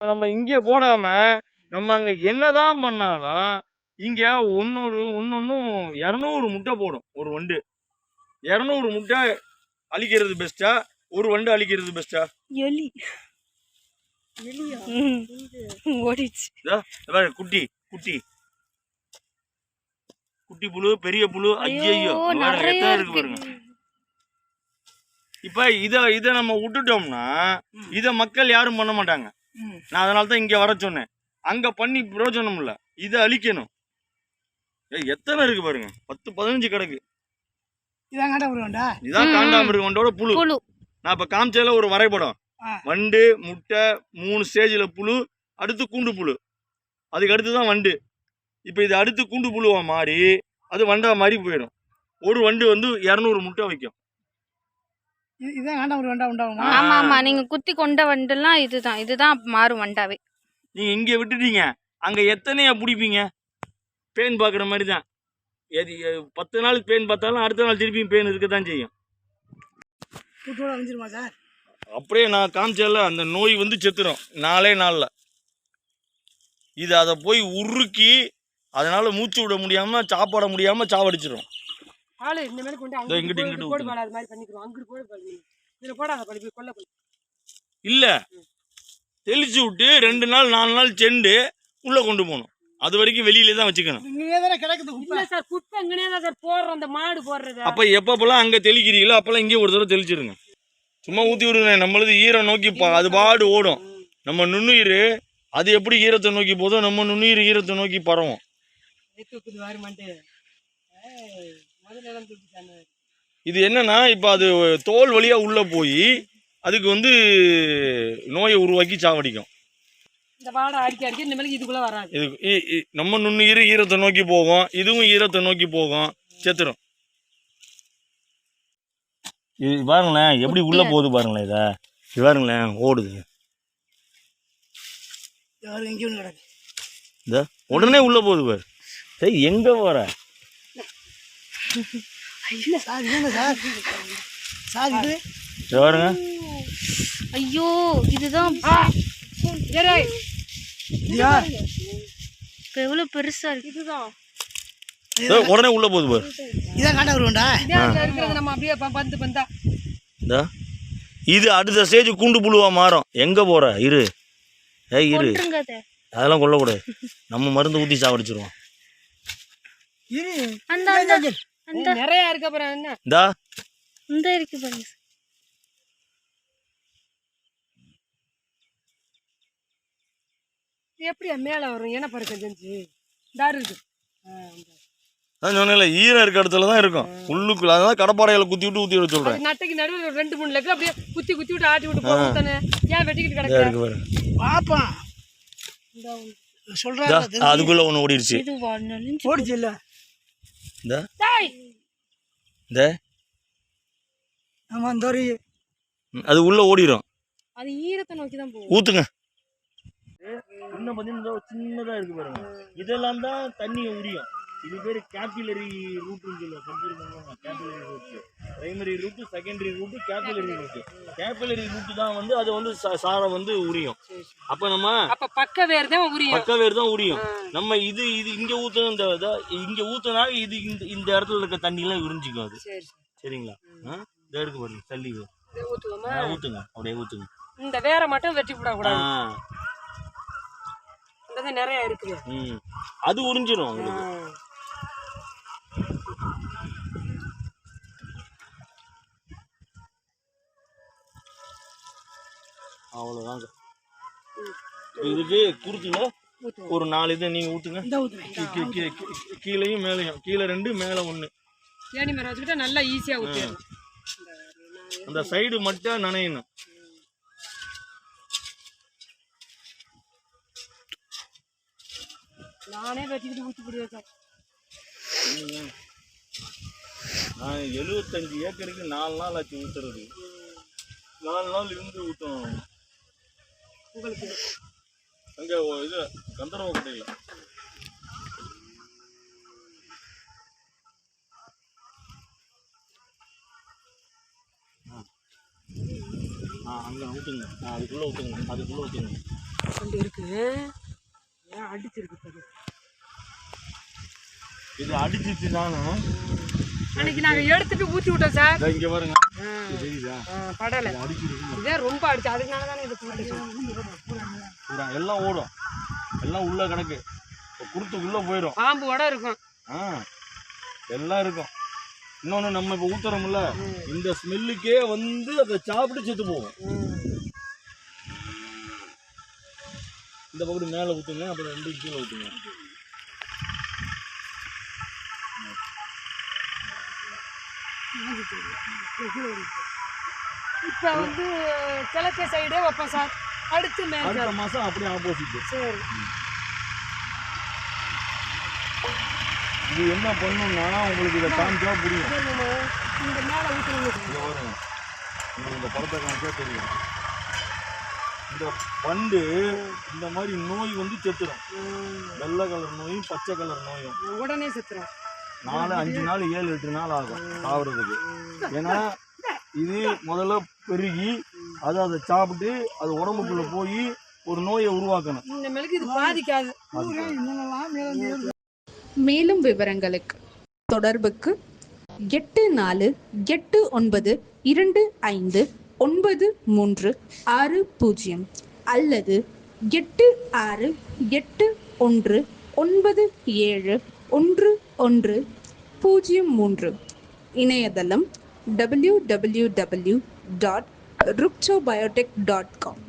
நம்ம இங்கே போடாம நம்ம அங்க என்னதான் பண்ணாலும் இங்க ஒன்னொரு ஒன்னொன்னும் இரநூறு முட்டை போடும் ஒரு வண்டு. இரநூறு முட்டை அழிக்கிறது பெஸ்டா ஒரு வண்டு அழிக்கிறது பெஸ்டா எலி. ஓடிச்சு குட்டி குட்டி. குட்டி புழு பெரிய புழு ஐயோ எத்தனை இருக்கு பாருங்க. இப்ப இத இத நம்ம விட்டுட்டோம்னா இத மக்கள் யாரும் பண்ண மாட்டாங்க. நான் அதனால தான் இங்க வர சொன்னேன். அங்க பண்ணி பிரயோஜனம் இல்ல. இத அழிக்கணும். ஏய், எத்தனை இருக்கு பாருங்க. பத்து பதினஞ்சு கிடக்கு. இதான் காட்ட வருவாண்டா இதான் ம், காண்டாமிருக வண்டோட புழு. புழு. நான் இப்ப காமிச்சதுல ஒரு வரைபடம். வண்டு முட்டை மூணு ஸ்டேஜ்ல புழு அடுத்து கூண்டு புழு. அதுக்கு அடுத்து தான் வண்டு. இப்போ இது அடுத்து கூண்டு புழுவா மாறி அது வண்டா மாதிரி போயிடும். ஒரு வண்டு வந்து இரநூறு முட்டை வைக்கும். இது- இதான் காண்ட வருவாண்டா உண்டாகுமா. ஆமா ஆமா. நீங்க குத்தி கொண்ட வண்டுலாம் இதுதான். இதுதான் மாறும் வண்டாவே. நீங்க இங்க விட்டுட்டீங்க. அங்க எத்தனையா பிடிப்பீங்க? பேன் பார்க்குற மாதிரி தான் எது பத்து நாள் பேன் பார்த்தாலும் அடுத்த நாள் திருப்பியும் பேன் இருக்க தான் செய்யும் கூட்டோட சார்? அப்படியே நான் காமிச்சல அந்த நோய் வந்து செத்துரும். நாலே நாளில். இது அதை போய் உருக்கி அதனால மூச்சு விட முடியாம சாப்பாட முடியாம சாவடிச்சிடும் ஆளு இந்த மாதிரி கொண்டு இதோ இங்கிட்டு, இங்கிட்டு கோடு. பாடு அது மாதிரி பண்ணிக்கிறோம். அங்கிட்டு கோடு பாடு நீ. இதுல போடாத படி போய் கொல்ல போய். இல்ல. தெளிச்சு விட்டு ரெண்டு நாள் நாலு நாள் செண்டு உள்ள கொண்டு போகணும். அது வரைக்கும் வெளியில தான் வச்சுக்கணும். இங்கே தானே கிடக்குது குப்பை. இல்ல சார் குப்பை எங்கனே தான் சார் போடுறோம். அந்த மாடு போடுறது. அப்ப எப்பப்பெல்லாம் அங்க தெளிக்கிறீங்களோ அப்பெல்லாம் இங்கே ஒரு தடவை தெளிச்சிருங்க. சும்மா ஊத்தி விடுங்க. நம்மளது ஈரம் நோக்கி பா அது பாடு ஓடும். நம்ம நுண்ணுயிர் அது எப்படி ஈரத்தை நோக்கி போதோ நம்ம நுண்ணுயிர் ஈரத்தை நோக்கி பரவும். இது என்னன்னா இப்போ அது தோல் வழியா உள்ள போய் அதுக்கு வந்து நோயை உருவாக்கி சாவடிக்கும். இந்த வாடை அடிக்க அடிக்க இந்த மாதிரி இதுக்குள்ள வராது. இது இ- இ- நம்ம நுண்ணுயிர் ஈரத்தை நோக்கி போகும். இதுவும் ஈரத்தை நோக்கி போகும். செத்துரும். இது பாருங்களேன் எப்படி உள்ள போகுது பாருங்களேன் இதை. இது பாருங்களேன் ஓடுது. யாரும் எங்கேயும் கிடக்கு இந்த உடனே உள்ள போகுது பாரு. ஏய் எங்க போற சார் இதுங்க சார்? சார் இது? இது பாருங்க. ஐயோ இதுதான் இப்ப எவ்வளவு பெருசா இருக்கு. இதுதான். இதோ உடனே உள்ள போகுது பாரு. இதான் காட்ட இருக்கிறது நம்ம அப்படியே பந்து பந்தா. இந்த. இது அடுத்த ஸ்டேஜ் கூண்டு புழுவா மாறும். எங்க போற? இரு. ஏய் இரு. அதெல்லாம் கொல்லக்கூடாது. நம்ம மருந்து ஊத்தி சாவடிச்சிருவோம். இரு. அந்த நிறைய இருக்கு அப்புறம் என்ன? இந்தா. இந்த இருக்கு பாருங்க எப்படியா மேல வரும்? என்ன பறக்க செஞ்சு தாரு இருக்கு சொன்னேன்ல ஈரம் இருக்க இடத்துல தான் இருக்கும். உள்ளுக்குள்ள அதான் கடப்பாறையில குத்தி விட்டு ஊத்தி விட சொல்றேன். நட்டைக்கு நடுவில் ரெண்டு மூணு லெக்கு அப்படியே குத்தி குத்தி விட்டு ஆட்டி விட்டு போக தானே? ஏன் வெட்டிக்கிட்டு பாரு. பாப்பான் இதா, சொல்றாரு அதுக்குள்ள ஒண்ணு ஓடிடுச்சு. போடுச்சு இல்ல. இந்த டேய், இந்த? ஆமா இந்த ஒரு ம், அது உள்ள ஓடிடும் அது ஈரத்தை நோக்கி தான் போகும். ஊத்துங்க. இன்னும் பார்த்தீங்கன்னா சின்னதா இருக்கு பாருங்க. இதெல்லாம் தான் தண்ணியை உரியும். இது பேர் கேபிலரி ரூட்னு சொல்லுவாங்க. Capillary root primary root secondary root capillary root capillary root தான் வந்து அது வந்து சா- சாரை வந்து உரியும். அப்ப நம்ம அப்ப பக்க வேறு தான் உரியும். பக்க வேர் தான் உரியும். நம்ம இது இது இங்க ஊத்துன இந்த இதை இங்க ஊத்துனா இது இந்த இந்த இடத்துல இருக்க தண்ணி எல்லாம் உறிஞ்சிக்கும் அது. சரி சரி. சரிங்களா? ஆ? இதோ இருக்கு பாருங்க தள்ளி ஊத்துங்க. அப்படியே ஊத்துங்க. இந்த வேரை மட்டும் வெட்டி விடக்கூடாது நிறைய இருக்குது. அது உறிஞ்சிரும் உங்களுக்கு. அவ்வளோதாங்க இதுக்கு குறுக்குங்க ஒரு நாலு இதை நீங்கள் ஊற்றுங்க கீழேயும் மேலேயும். கீழே ரெண்டு மேலே ஒன்று மரம் வச்சுக்கிட்டா நல்லா ஈஸியா ஊற்றிடலாம் அந்த சைடு மட்டும் நனையணும். நானே வெட்டிக்கிட்டு ஊற்றி போடுவேன் நான் எழுபத்தஞ்சு ஏக்கருக்கு நாலு நாள் ஆச்சு ஊற்றுறது நாலு நாள் இருந்து ஊற்றணும் உங்களுக்கு அங்கே இது கந்தரவக்கட்டையில் ஆ அங்கே ஊற்றுங்க ஆ அதுக்குள்ளே ஊற்றுங்க அதுக்குள்ளே ஊற்றுங்க கொண்டு இருக்கு. ஏன் அடிச்சிருக்கு. இது? அடிச்சிச்சு தானே அன்னைக்கு நாங்க எடுத்துட்டு ஊத்தி விட்டோம் சார். இங்க பாருங்க. படல. இது ரொம்ப அடிச்சு. அதுக்குனால தானே இது பூரா எல்லாம் ஓடும். எல்லாம் உள்ள கிடக்கு. குருத்து உள்ள போயிடும். பாம்பு வட இருக்கும். எல்லாம் இருக்கும். இன்னொன்று நம்ம இப்போ ஊத்துறோம்ல இந்த ஸ்மெல்லுக்கே வந்து அதை சாப்பிட்டு செத்து போகும் இந்த பக்கம் மேலே ஊற்றுங்க அப்புறம் ரெண்டு கீழே ஊற்றுங்க இப்ப வந்து கிழக்கு சைடே வைப்போம் சார். அடுத்து அடுத்த மாதம் அப்படியே ஆப்போசிட் சரி. இது என்ன பண்ணுன்னா உங்களுக்கு இதை காமிச்சா புரியும். இந்த மேல பாருங்க. உங்களுக்கு இந்த படத்தை காமிச்சா தெரியும். இந்த வண்டு இந்த மாதிரி நோய் வந்து செத்துரும். வெள்ளை கலர் நோயும் பச்சை கலர் நோயும். உடனே செத்துரும். நாலு அஞ்சு நாள் ஏழு எட்டு நாள் ஆகும் சாவறதுக்கு ஏன்னா இது முதல்ல பெருகி அது அதை சாப்பிட்டு அது உடம்புக்குள்ள போய் ஒரு நோயை உருவாக்கணும். இந்த மெழுகு இது பாதிக்காது. மேலும் விவரங்களுக்கு தொடர்புக்கு எட்டு நாலு எட்டு ஒன்பது இரண்டு ஐந்து ஒன்பது மூன்று ஆறு பூஜ்ஜியம் அல்லது எட்டு ஆறு எட்டு ஒன்று ஒன்பது ஏழு ஒன்று ஒன்று பூஜ்ஜியம் மூன்று இணையதளம் டபிள்யூ டபிள்யூ டபிள்யூ டாட் ருக்சோபயோடெக் டாட் காம்